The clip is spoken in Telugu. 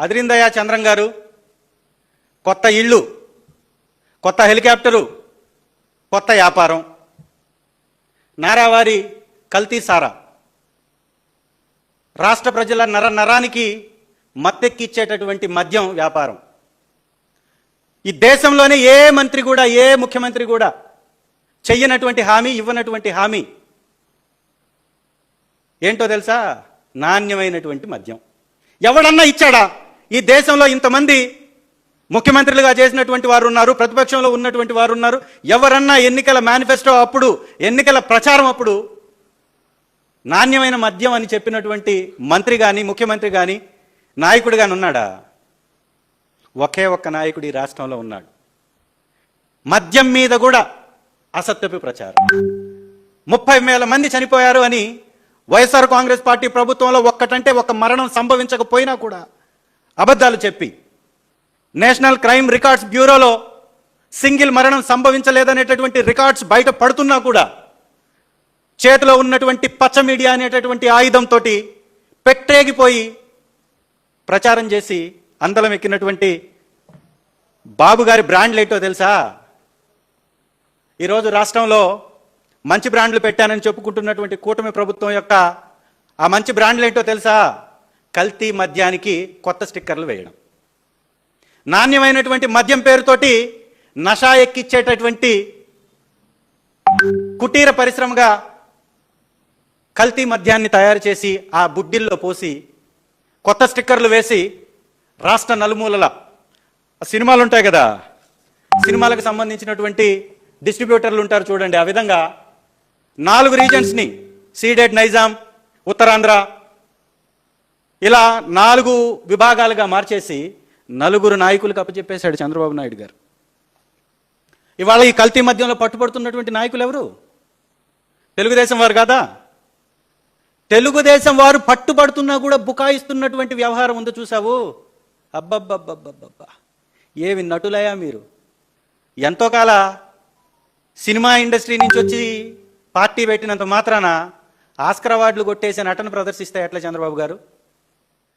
అదిరిందయ్య చంద్రం గారు. కొత్త ఇళ్ళు కొత్త హెలికాప్టరు కొత్త వ్యాపారం. నారావారి కల్తీ సారా. రాష్ట్ర ప్రజల నర నరానికి మత్తెక్కిచ్చేటటువంటి మద్యం వ్యాపారం. ఈ దేశంలోనే ఏ మంత్రి కూడా ఏ ముఖ్యమంత్రి కూడా చెయ్యనటువంటి హామీ ఇవ్వనటువంటి హామీ ఏంటో తెలుసా? నాణ్యమైనటువంటి మద్యం. ఎవడన్నా ఇచ్చాడా? ఈ దేశంలో ఇంతమంది ముఖ్యమంత్రులుగా చేసినటువంటి వారు ఉన్నారు ప్రతిపక్షంలో ఉన్నటువంటి వారు ఉన్నారు. ఎవరన్నా ఎన్నికల మేనిఫెస్టో అప్పుడు ఎన్నికల ప్రచారం అప్పుడు నాణ్యమైన మద్యం అని చెప్పినటువంటి మంత్రి కానీ ముఖ్యమంత్రి కానీ నాయకుడు కానీ ఉన్నాడా? ఒకే ఒక్క నాయకుడు ఈ రాష్ట్రంలో ఉన్నాడు. మద్యం మీద కూడా అసత్యపు ప్రచారం. ముప్పై వేల మంది చనిపోయారు అని వైఎస్ఆర్ కాంగ్రెస్ పార్టీ ప్రభుత్వంలో ఒక్కటంటే ఒక మరణం సంభవించకపోయినా కూడా అబద్ధాలు చెప్పి. నేషనల్ క్రైమ్ రికార్డ్స్ బ్యూరోలో సింగిల్ మరణం సంభవించలేదనేటటువంటి రికార్డ్స్ బయట పడుతున్నా కూడా చేతిలో ఉన్నటువంటి పచ్చ మీడియా అనేటటువంటి ఆయుధంతో పెట్టేగిపోయి ప్రచారం చేసి అందలం ఎక్కినటువంటి బాబు గారి బ్రాండ్లు ఏంటో తెలుసా? ఈరోజు రాష్ట్రంలో మంచి బ్రాండ్లు పెట్టానని చెప్పుకుంటున్నటువంటి కూటమి ప్రభుత్వం యొక్క ఆ మంచి బ్రాండ్లు ఏంటో తెలుసా? కల్తీ మద్యానికి కొత్త స్టిక్కర్లు వేయడం. నాణ్యమైనటువంటి మద్యం పేరుతోటి నషా ఎక్కిచ్చేటటువంటి కుటీర పరిశ్రమగా కల్తీ మద్యాన్ని తయారు చేసి ఆ బుడ్డిల్లో పోసి కొత్త స్టిక్కర్లు వేసి రాష్ట్ర నలుమూలల సినిమాలు ఉంటాయి కదా సినిమాలకు సంబంధించినటువంటి డిస్ట్రిబ్యూటర్లు ఉంటారు చూడండి. ఆ విధంగా నాలుగు రీజన్స్ని సీడెడ్ నైజాం ఉత్తరాంధ్ర ఇలా నాలుగు విభాగాలుగా మార్చేసి నలుగురు నాయకులకు అప్పచెప్పేశాడు చంద్రబాబు నాయుడు గారు. ఇవాళ ఈ కల్తీ మధ్యంలో పట్టుబడుతున్నటువంటి నాయకులు ఎవరు? తెలుగుదేశం వారు కాదా? తెలుగుదేశం వారు పట్టుబడుతున్నా కూడా బుకాయిస్తున్నటువంటి వ్యవహారం ఉందో చూసావు అబ్బబ్బబ్బబ్బబ్బా ఏమి నటులయా మీరు? ఎంతో కాల సినిమా ఇండస్ట్రీ నుంచి వచ్చి పార్టీ పెట్టినంత మాత్రాన ఆస్కర్ అవార్డులు కొట్టేసి నటన ప్రదర్శిస్తే ఎట్లా చంద్రబాబు గారు?